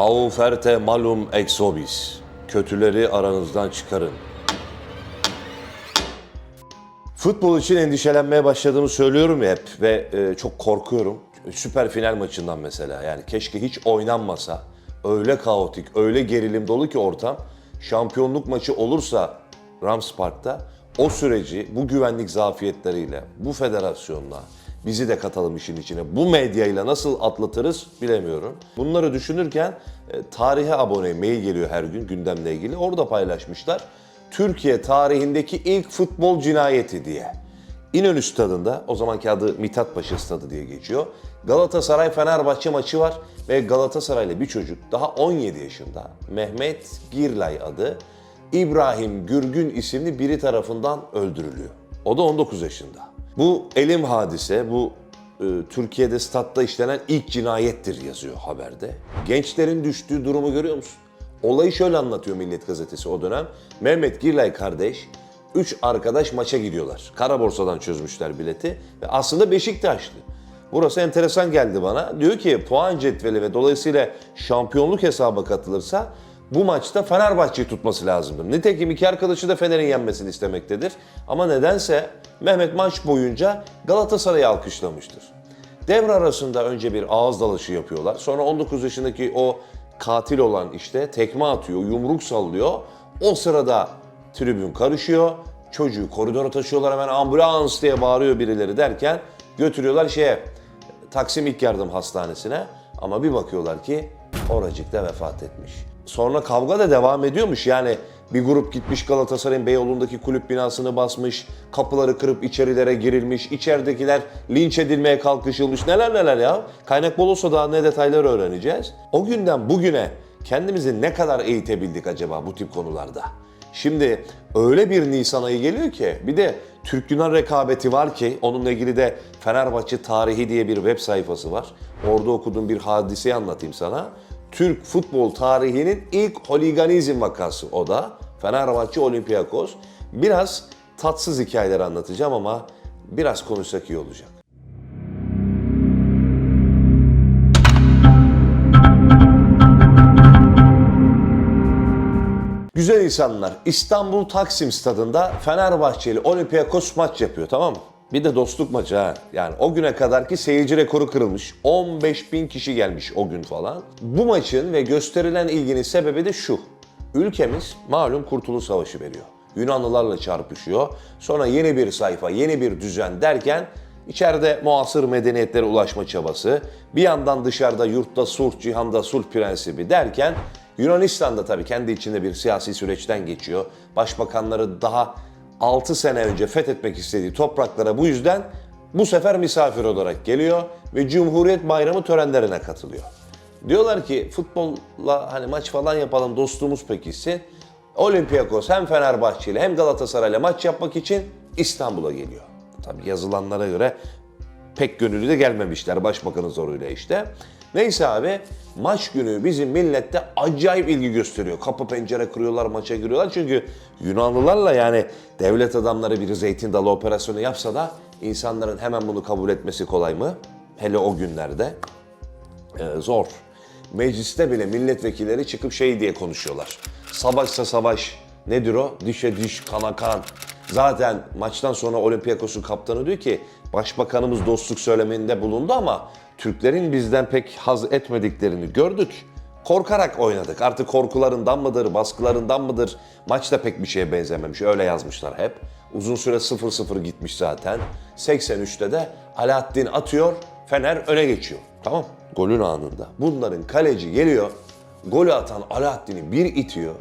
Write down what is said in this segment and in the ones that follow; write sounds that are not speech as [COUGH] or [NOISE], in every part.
Auferte malum exobis. Kötüleri aranızdan çıkarın. Futbol için endişelenmeye başladığımı söylüyorum hep ve e, çok korkuyorum. Süper final maçından mesela yani keşke hiç oynanmasa. Öyle kaotik, öyle gerilim dolu ki ortam. Şampiyonluk maçı olursa Rams Park'ta o süreci bu güvenlik zafiyetleriyle, bu federasyonla bizi de katalım işin içine. Bu medyayla nasıl atlatırız bilemiyorum. Bunları düşünürken e, tarihe abone mail geliyor her gün gündemle ilgili. Orada paylaşmışlar. Türkiye tarihindeki ilk futbol cinayeti diye. İnönü stadında, o zamanki adı Mithatpaşa stadı diye geçiyor. Galatasaray-Fenerbahçe maçı var ve Galatasaraylı bir çocuk daha 17 yaşında Mehmet Girlay adı İbrahim Gürgün isimli biri tarafından öldürülüyor. O da 19 yaşında. Bu elim hadise, bu e, Türkiye'de statta işlenen ilk cinayettir yazıyor haberde. Gençlerin düştüğü durumu görüyor musun? Olayı şöyle anlatıyor Milliyet Gazetesi o dönem. Mehmet Girlay kardeş, üç arkadaş maça gidiyorlar. Kara borsadan çözmüşler bileti ve aslında Beşiktaşlı. Burası enteresan geldi bana. Diyor ki puan cetveli ve dolayısıyla şampiyonluk hesaba katılırsa bu maçta Fenerbahçe'yi tutması lazımdır. Nitekim iki arkadaşı da Fener'in yenmesini istemektedir. Ama nedense Mehmet maç boyunca Galatasaray'ı alkışlamıştır. Devre arasında önce bir ağız dalışı yapıyorlar. Sonra 19 yaşındaki o katil olan işte tekme atıyor, yumruk sallıyor. O sırada tribün karışıyor. Çocuğu koridora taşıyorlar hemen ambulans diye bağırıyor birileri derken götürüyorlar şeye Taksim İlk Yardım Hastanesi'ne. Ama bir bakıyorlar ki oracıkta vefat etmiş. Sonra kavga da devam ediyormuş. Yani bir grup gitmiş Galatasaray'ın Beyoğlu'ndaki kulüp binasını basmış, kapıları kırıp içerilere girilmiş, içeridekiler linç edilmeye kalkışılmış. Neler neler ya. Kaynak bol olsa daha ne detayları öğreneceğiz. O günden bugüne kendimizi ne kadar eğitebildik acaba bu tip konularda? Şimdi öyle bir Nisan ayı geliyor ki bir de Türk Yunan rekabeti var ki onunla ilgili de Fenerbahçe Tarihi diye bir web sayfası var. Orada okuduğum bir hadiseyi anlatayım sana. Türk futbol tarihinin ilk holiganizm vakası o da. Fenerbahçe Olympiakos. Biraz tatsız hikayeler anlatacağım ama biraz konuşsak iyi olacak. Güzel insanlar. İstanbul Taksim Stadında Fenerbahçeli Olympiakos maç yapıyor tamam mı? Bir de dostluk maçı ha. Yani o güne kadarki seyirci rekoru kırılmış. 15 bin kişi gelmiş o gün falan. Bu maçın ve gösterilen ilginin sebebi de şu. Ülkemiz malum Kurtuluş Savaşı veriyor. Yunanlılarla çarpışıyor. Sonra yeni bir sayfa, yeni bir düzen derken içeride muasır medeniyetlere ulaşma çabası, bir yandan dışarıda yurtta sulh, cihanda sulh prensibi derken Yunanistan'da tabii kendi içinde bir siyasi süreçten geçiyor. Başbakanları daha 6 sene önce fethetmek istediği topraklara bu yüzden bu sefer misafir olarak geliyor ve Cumhuriyet Bayramı törenlerine katılıyor. Diyorlar ki futbolla hani maç falan yapalım dostluğumuz pekişsin. Olympiakos hem Fenerbahçe hem Galatasaray'la maç yapmak için İstanbul'a geliyor. Tabii yazılanlara göre pek gönüllü de gelmemişler başbakanın zoruyla işte. Neyse abi maç günü bizim millette acayip ilgi gösteriyor. Kapı pencere kırıyorlar maça giriyorlar. Çünkü Yunanlılarla yani devlet adamları bir zeytin dalı operasyonu yapsa da insanların hemen bunu kabul etmesi kolay mı? Hele o günlerde e, zor. Mecliste bile milletvekilleri çıkıp şey diye konuşuyorlar. Savaşsa savaş. Nedir o? Dişe diş, kana kan. Zaten maçtan sonra Olympiakos'un kaptanı diyor ki başbakanımız dostluk söyleminde bulundu ama Türklerin bizden pek haz etmediklerini gördük. Korkarak oynadık. Artık korkularından mıdır, baskılarından mıdır? Maç da pek bir şeye benzememiş. Öyle yazmışlar hep. Uzun süre 0-0 gitmiş zaten. 83'te de Alaaddin atıyor, Fener öne geçiyor. Tamam. Golün anında. Bunların kaleci geliyor, golü atan Alaaddin'i bir itiyor.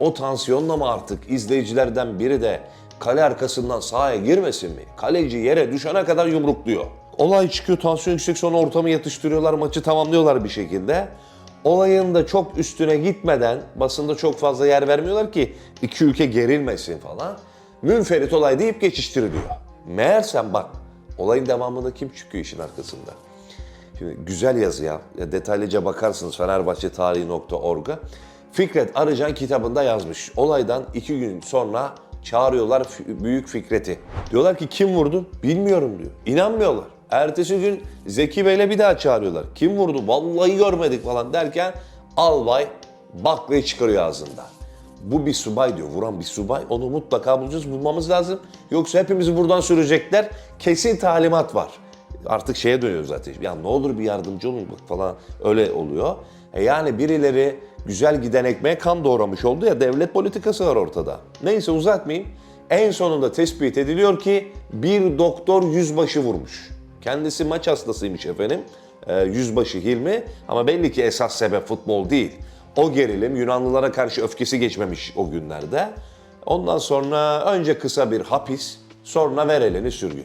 O tansiyonla mı artık izleyicilerden biri de kale arkasından sahaya girmesin mi? Kaleci yere düşene kadar yumrukluyor. Olay çıkıyor, tansiyon yüksek sonra ortamı yatıştırıyorlar, maçı tamamlıyorlar bir şekilde. Olayın da çok üstüne gitmeden, basında çok fazla yer vermiyorlar ki iki ülke gerilmesin falan. Münferit olay deyip geçiştiriliyor. Meğersem bak, olayın devamında kim çıkıyor işin arkasında? Şimdi güzel yazı ya. ya detaylıca bakarsınız fenerbahçetarihi.org'a. Fikret Arıcan kitabında yazmış. Olaydan iki gün sonra çağırıyorlar Büyük Fikret'i. Diyorlar ki kim vurdu? Bilmiyorum diyor. İnanmıyorlar. Ertesi gün Zeki Bey'le bir daha çağırıyorlar. Kim vurdu? Vallahi görmedik falan derken Albay baklayı çıkarıyor ağzında. Bu bir subay diyor. Vuran bir subay. Onu mutlaka bulacağız, bulmamız lazım. Yoksa hepimizi buradan sürecekler. Kesin talimat var. Artık şeye dönüyor zaten. Ya ne olur bir yardımcı olun falan öyle oluyor. E yani birileri güzel giden ekmeğe kan doğramış oldu ya devlet politikası var ortada. Neyse uzatmayayım. En sonunda tespit ediliyor ki bir doktor yüzbaşı vurmuş. Kendisi maç hastasıymış efendim. Ee, yüzbaşı Hilmi ama belli ki esas sebep futbol değil. O gerilim Yunanlılara karşı öfkesi geçmemiş o günlerde. Ondan sonra önce kısa bir hapis, sonra ver elini sürgün.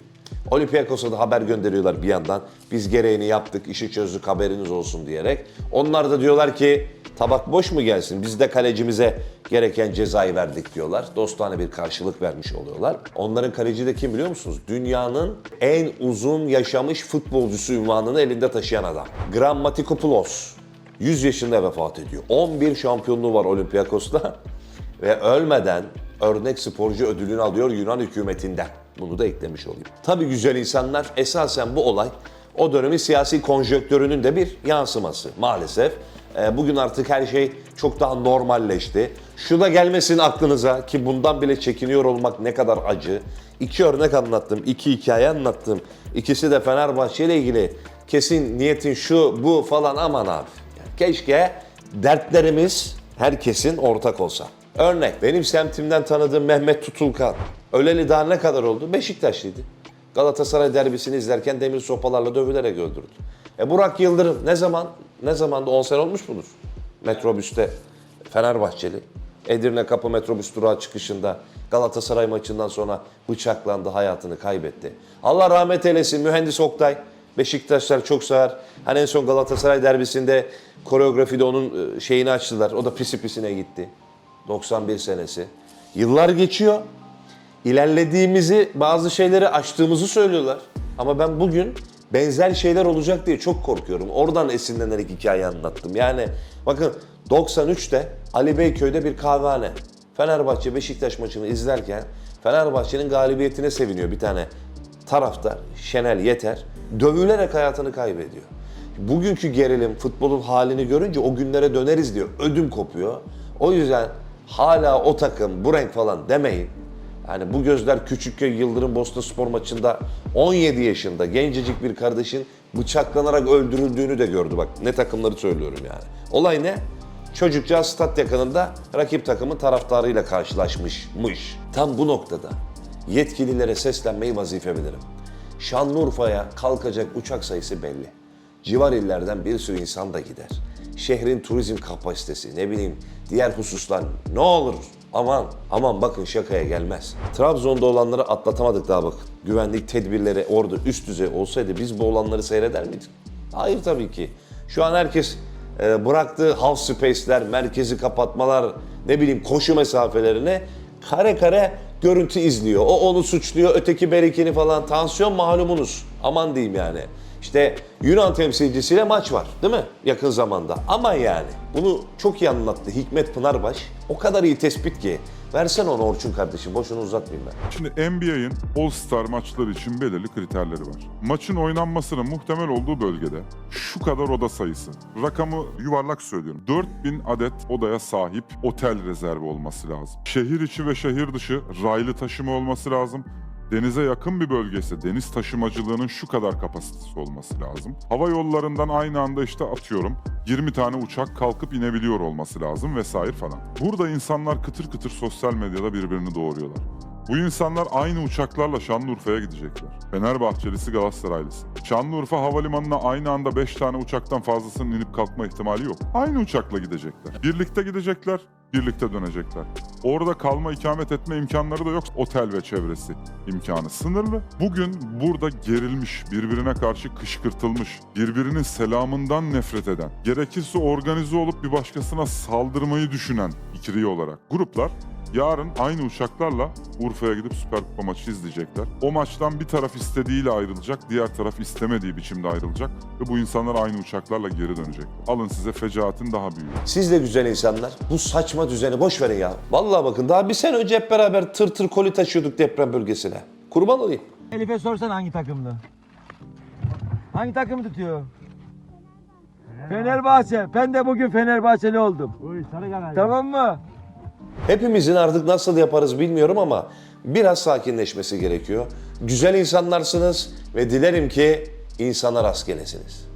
Olympiakos'a da haber gönderiyorlar bir yandan. Biz gereğini yaptık, işi çözdük haberiniz olsun diyerek. Onlar da diyorlar ki tabak boş mu gelsin? Biz de kalecimize gereken cezayı verdik diyorlar. Dostane bir karşılık vermiş oluyorlar. Onların kaleci de kim biliyor musunuz? Dünyanın en uzun yaşamış futbolcusu ünvanını elinde taşıyan adam. Grammatikopoulos. 100 yaşında vefat ediyor. 11 şampiyonluğu var Olympiakos'ta [LAUGHS] ve ölmeden örnek sporcu ödülünü alıyor Yunan hükümetinden. Bunu da eklemiş olayım. Tabii güzel insanlar esasen bu olay o dönemin siyasi konjonktürünün de bir yansıması maalesef. Ee, Bugün artık her şey çok daha normalleşti. Şu da gelmesin aklınıza ki bundan bile çekiniyor olmak ne kadar acı. İki örnek anlattım, iki hikaye anlattım. İkisi de Fenerbahçe ile ilgili. Kesin niyetin şu, bu falan aman abi. Keşke dertlerimiz herkesin ortak olsa. Örnek benim semtimden tanıdığım Mehmet Tutulkan. Öleli daha ne kadar oldu? Beşiktaşlıydı. Galatasaray derbisini izlerken demir sopalarla dövülerek öldürdü. E Burak Yıldırım ne zaman? Ne zaman da 10 sene olmuş mudur? Metrobüste Fenerbahçeli. Edirne Kapı metrobüs durağı çıkışında Galatasaray maçından sonra bıçaklandı, hayatını kaybetti. Allah rahmet eylesin mühendis Oktay. Beşiktaşlar çok sever. Hani en son Galatasaray derbisinde koreografide onun e, şeyini açtılar. O da pisi pisine gitti. 91 senesi. Yıllar geçiyor ilerlediğimizi, bazı şeyleri aştığımızı söylüyorlar. Ama ben bugün benzer şeyler olacak diye çok korkuyorum. Oradan esinlenerek hikaye anlattım. Yani bakın 93'te Ali Beyköy'de bir kahvehane. Fenerbahçe Beşiktaş maçını izlerken Fenerbahçe'nin galibiyetine seviniyor bir tane taraftar Şenel Yeter. Dövülerek hayatını kaybediyor. Bugünkü gerilim futbolun halini görünce o günlere döneriz diyor. Ödüm kopuyor. O yüzden hala o takım bu renk falan demeyin. Yani bu gözler Küçükköy Yıldırım Bosna Spor maçında 17 yaşında gencecik bir kardeşin bıçaklanarak öldürüldüğünü de gördü. Bak ne takımları söylüyorum yani. Olay ne? Çocukcağız stat yakınında rakip takımın taraftarıyla karşılaşmışmış. Tam bu noktada yetkililere seslenmeyi vazife bilirim. Şanlıurfa'ya kalkacak uçak sayısı belli. Civar illerden bir sürü insan da gider. Şehrin turizm kapasitesi, ne bileyim diğer hususlar ne olur aman aman bakın şakaya gelmez. Trabzon'da olanları atlatamadık daha bakın. Güvenlik tedbirleri orada üst düzey olsaydı biz bu olanları seyreder miydik? Hayır tabii ki. Şu an herkes e, bıraktığı half space'ler, merkezi kapatmalar, ne bileyim koşu mesafelerine kare kare görüntü izliyor. O onu suçluyor, öteki berikini falan. Tansiyon malumunuz. Aman diyeyim yani. İşte Yunan temsilcisiyle maç var değil mi? Yakın zamanda. Aman yani. Bunu çok iyi anlattı Hikmet Pınarbaş. O kadar iyi tespit ki. Versen onu Orçun kardeşim. Boşuna uzatmayayım ben. Şimdi NBA'in All-Star maçları için belirli kriterleri var. Maçın oynanmasının muhtemel olduğu bölgede şu kadar oda sayısı. Rakamı yuvarlak söylüyorum. 4000 adet odaya sahip otel rezervi olması lazım. Şehir içi ve şehir dışı raylı taşıma olması lazım. Denize yakın bir bölgesi deniz taşımacılığının şu kadar kapasitesi olması lazım. Hava yollarından aynı anda işte atıyorum 20 tane uçak kalkıp inebiliyor olması lazım vesaire falan. Burada insanlar kıtır kıtır sosyal medyada birbirini doğuruyorlar. Bu insanlar aynı uçaklarla Şanlıurfa'ya gidecekler. Fenerbahçelisi Galatasaraylısı. Şanlıurfa havalimanına aynı anda 5 tane uçaktan fazlasının inip kalkma ihtimali yok. Aynı uçakla gidecekler. Birlikte gidecekler, birlikte dönecekler. Orada kalma, ikamet etme imkanları da yok. Otel ve çevresi imkanı sınırlı. Bugün burada gerilmiş, birbirine karşı kışkırtılmış, birbirinin selamından nefret eden, gerekirse organize olup bir başkasına saldırmayı düşünen fikri olarak gruplar Yarın aynı uçaklarla Urfa'ya gidip Süper Kupa maçı izleyecekler. O maçtan bir taraf istediğiyle ayrılacak, diğer taraf istemediği biçimde ayrılacak ve bu insanlar aynı uçaklarla geri dönecekler. Alın size fecaatin daha büyüğü. Siz de güzel insanlar. Bu saçma düzeni boş verin ya. Vallahi bakın daha bir sene önce hep beraber tır tır koli taşıyorduk deprem bölgesine. Kurban olayım. Elif'e sorsan hangi takımdı? Hangi takımı tutuyor? Fenerbahçe. Ben de bugün Fenerbahçeli oldum. Tamam mı? Hepimizin artık nasıl yaparız bilmiyorum ama biraz sakinleşmesi gerekiyor. Güzel insanlarsınız ve dilerim ki insana rast gelesiniz.